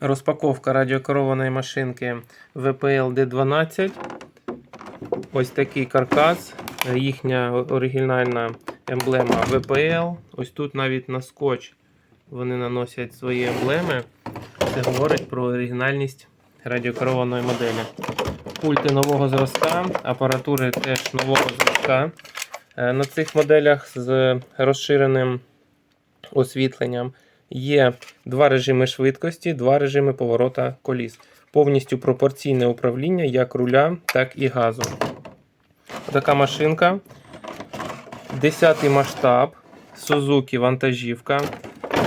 Розпаковка радіокерованої машинки VPL D12. Ось такий каркас, їхня оригінальна емблема VPL. Ось тут навіть на скотч вони наносять свої емблеми. Це говорить про оригінальність радіокерованої моделі. Пульти нового зразка, апаратури теж нового зразка. Е, На цих моделях з розширеним освітленням є два режими швидкості, два режими поворота коліс. Повністю пропорційне управління як руля, так і газу. Така машинка. 10 масштаб. Suzuki вантажівка.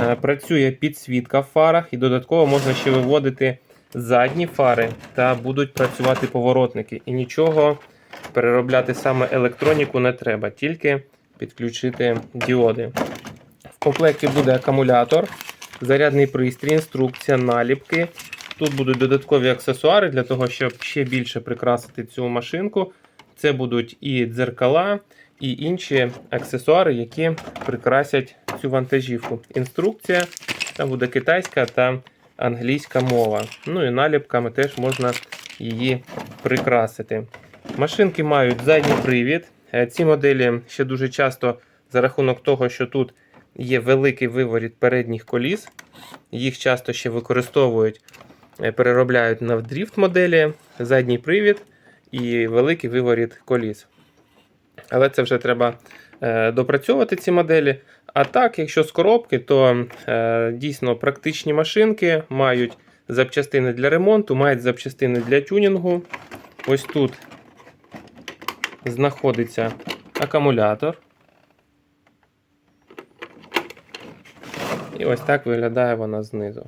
Е, Працює підсвітка в фарах і додатково можна ще виводити задні фари та будуть працювати поворотники. І нічого переробляти саме електроніку не треба, тільки підключити діоди. В комплекті буде акумулятор, зарядний пристрій, інструкція, наліпки. Тут будуть додаткові аксесуари для того, щоб ще більше прикрасити цю машинку. Це будуть і дзеркала, і інші аксесуари, які прикрасять цю вантажівку. Інструкція, там буде китайська та англійська мова. Ну і наліпками теж можна її прикрасити. Машинки мають задній привід. Е, Ці моделі ще дуже часто за рахунок того, що тут є великий виворіт передніх коліс. Їх часто ще використовують, е, переробляють на дріфт моделі, задній привід і великий виворіт коліс. Але це вже треба е, допрацьовувати ці моделі. А так, якщо з коробки, то е, дійсно практичні машинки мають запчастини для ремонту, мають запчастини для тюнінгу. Ось тут знаходиться акумулятор. І ось так виглядає вона знизу.